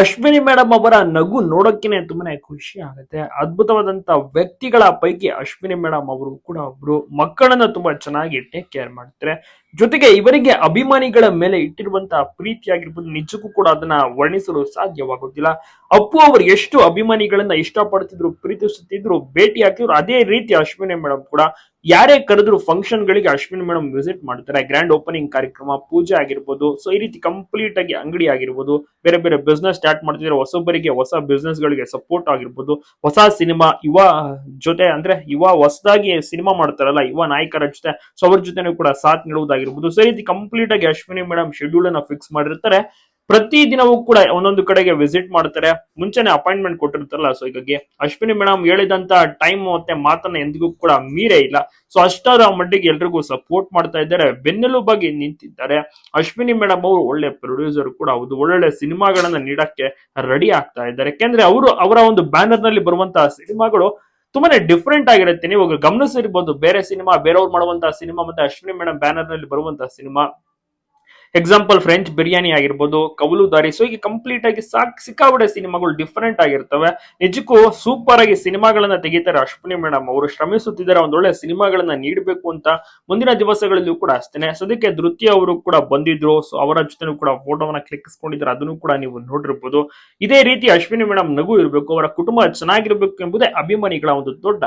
Ashwini madam ಅವರ ನಗು ನೋಡೋಕ್ಕೇನೆ ತುಂಬಾನೇ ಖುಷಿ ಆಗುತ್ತೆ. ಅದ್ಭುತವಾದಂತ ವ್ಯಕ್ತಿಗಳ ಪೈಕಿ ಅಶ್ವಿನಿ ಮೇಡಮ್ ಅವರು ಕೂಡ ಒಬ್ರು. ಮಕ್ಕಳನ್ನ ತುಂಬಾ ಚೆನ್ನಾಗಿ ಟೇಕ್ ಕೇರ್ ಮಾಡ್ತಾರೆ. ಜೊತೆಗೆ ಇವರಿಗೆ ಅಭಿಮಾನಿಗಳ ಮೇಲೆ ಇಟ್ಟಿರುವಂತಹ ಪ್ರೀತಿಯಾಗಿರ್ಬೋದು, ನಿಜಕ್ಕೂ ಕೂಡ ಅದನ್ನ ವರ್ಣಿಸಲು ಸಾಧ್ಯವಾಗುತ್ತಿಲ್ಲ ಅಪ್ಪು ಅವರು ಎಷ್ಟು ಅಭಿಮಾನಿಗಳನ್ನ ಇಷ್ಟಪಡ್ತಿದ್ರು, ಪ್ರೀತಿಸುತ್ತಿದ್ರು, ಭೇಟಿ ಹಾಕಿದ್ರು ಅದೇ ರೀತಿ ಅಶ್ವಿನಿ ಮೇಡಮ್ ಕೂಡ ಯಾರೇ ಕರೆದ್ರು ಫಂಕ್ಷನ್ ಗಳಿಗೆ ಅಶ್ವಿನಿ ಮೇಡಮ್ ವಿಸಿಟ್ ಮಾಡ್ತಾರೆ. ಗ್ರ್ಯಾಂಡ್ ಓಪನಿಂಗ್ ಕಾರ್ಯಕ್ರಮ, ಪೂಜೆ ಆಗಿರ್ಬೋದು ಸೊ ಈ ರೀತಿ ಕಂಪ್ಲೀಟ್ ಆಗಿ ಅಂಗಡಿ ಆಗಿರ್ಬೋದು, ಬೇರೆ ಬೇರೆ ಬಿಸ್ನೆಸ್ ಸ್ಟಾರ್ಟ್ ಮಾಡ್ತಿದ್ರೆ ಹೊಸೊಬ್ಬರಿಗೆ ಹೊಸ ಬಿಸ್ನೆಸ್ ಗಳಿಗೆ ಸಪೋರ್ಟ್ ಆಗಿರ್ಬೋದು. ಹೊಸ ಸಿನಿಮಾ ಯುವ ಜೊತೆ ಅಂದ್ರೆ ಯುವ ಹೊಸದಾಗಿ ಸಿನಿಮಾ ಮಾಡ್ತಾರಲ್ಲ, ಯುವ ನಾಯಕರ ಜೊತೆ ಸೊ ಅವ್ರ ಜೊತೆನೂ ಕೂಡ ಸಾಥ್ ನೀಡುವುದಾಗಿರ್ಬೋದು. ಸೊ ಈ ರೀತಿ ಕಂಪ್ಲೀಟ್ ಆಗಿ ಅಶ್ವಿನಿ ಮೇಡಮ್ ಶೆಡ್ಯೂಲ್ ಅನ್ನ ಫಿಕ್ಸ್ ಮಾಡಿರ್ತಾರೆ. ಪ್ರತಿ ದಿನವೂ ಕೂಡ ಒಂದೊಂದು ಕಡೆಗೆ ವಿಸಿಟ್ ಮಾಡ್ತಾರೆ. ಮುಂಚೆನೆ ಅಪಾಯಿಂಟ್ಮೆಂಟ್ ಕೊಟ್ಟಿರ್ತಾರಲ್ಲ ಸೊ ಹೀಗಾಗಿ ಅಶ್ವಿನಿ ಮೇಡಮ್ ಹೇಳಿದಂತ ಟೈಮ್ ಮತ್ತೆ ಮಾತನ್ನ ಎಂದಿಗೂ ಕೂಡ ಮೀರೇ ಇಲ್ಲ. ಸೊ ಅಷ್ಟರ ಮಟ್ಟಿಗೆ ಎಲ್ರಿಗೂ ಸಪೋರ್ಟ್ ಮಾಡ್ತಾ ಇದ್ದಾರೆ ಬೆನ್ನೆಲುಬಾಗಿ ನಿಂತಿದ್ದಾರೆ. ಅಶ್ವಿನಿ ಮೇಡಮ್ ಅವರು ಒಳ್ಳೆ ಪ್ರೊಡ್ಯೂಸರ್ ಕೂಡ ಹೌದು ಒಳ್ಳೊಳ್ಳೆ ಸಿನಿಮಾಗಳನ್ನ ನೀಡಕ್ಕೆ ರೆಡಿ ಆಗ್ತಾ ಇದ್ದಾರೆ. ಯಾಕೆಂದ್ರೆ ಅವರು ಅವರ ಒಂದು ಬ್ಯಾನರ್ನಲ್ಲಿ ಬರುವಂತಹ ಸಿನಿಮಾಗಳು ತುಂಬಾನೇ ಡಿಫ್ರೆಂಟ್ ಆಗಿರುತ್ತೆ. ನೀವು ಗಮನಿಸಿರ್ಬೋದು, ಬೇರೆ ಸಿನಿಮಾ, ಬೇರೆಯವ್ರು ಮಾಡುವಂತಹ ಸಿನಿಮಾ, ಮತ್ತೆ ಅಶ್ವಿನಿ ಮೇಡಮ್ ಬ್ಯಾನರ್ನಲ್ಲಿ ಬರುವಂತಹ ಸಿನಿಮಾ. ಎಕ್ಸಾಂಪಲ್ ಫ್ರೆಂಚ್ ಬಿರಿಯಾನಿ ಆಗಿರ್ಬೋದು ಕವಲುದಾರಿ ಸೊ ಹೀಗೆ ಕಂಪ್ಲೀಟ್ ಆಗಿ ಸಾಕ್ ಸಿಕ್ಕಾಬಡೆ ಸಿನಿಮಾಗಳು ಡಿಫರೆಂಟ್ ಆಗಿರ್ತವೆ. ನಿಜಕ್ಕೂ ಸೂಪರ್ ಆಗಿ ಸಿನಿಮಾಗಳನ್ನ ತೆಗಿತಾರೆ ಅಶ್ವಿನಿ ಮೇಡಮ್ ಅವರು. ಶ್ರಮಿಸುತ್ತಿದ್ದಾರೆ, ಒಂದೊಳ್ಳೆ ಸಿನಿಮಾಗಳನ್ನ ನೀಡಬೇಕು ಅಂತ ಮುಂದಿನ ದಿವಸಗಳಲ್ಲೂ ಕೂಡ ಅಷ್ಟೇನೆ. ಸದ್ಯಕ್ಕೆ ಧೃತಿ ಅವರು ಕೂಡ ಬಂದಿದ್ರು. ಸೊ ಅವರ ಜೊತೆ ಕೂಡ ಫೋಟೋವನ್ನ ಕ್ಲಿಕ್ಸ್ಕೊಂಡಿದ್ದಾರೆ ಅದನ್ನು ಕೂಡ ನೀವು ನೋಡಿರ್ಬೋದು. ಇದೇ ರೀತಿ ಅಶ್ವಿನಿ ಮೇಡಮ್ ನಗು ಇರಬೇಕು, ಅವರ ಕುಟುಂಬ ಚೆನ್ನಾಗಿರ್ಬೇಕು ಎಂಬುದೇ ಅಭಿಮಾನಿಗಳ ಒಂದು ದೊಡ್ಡ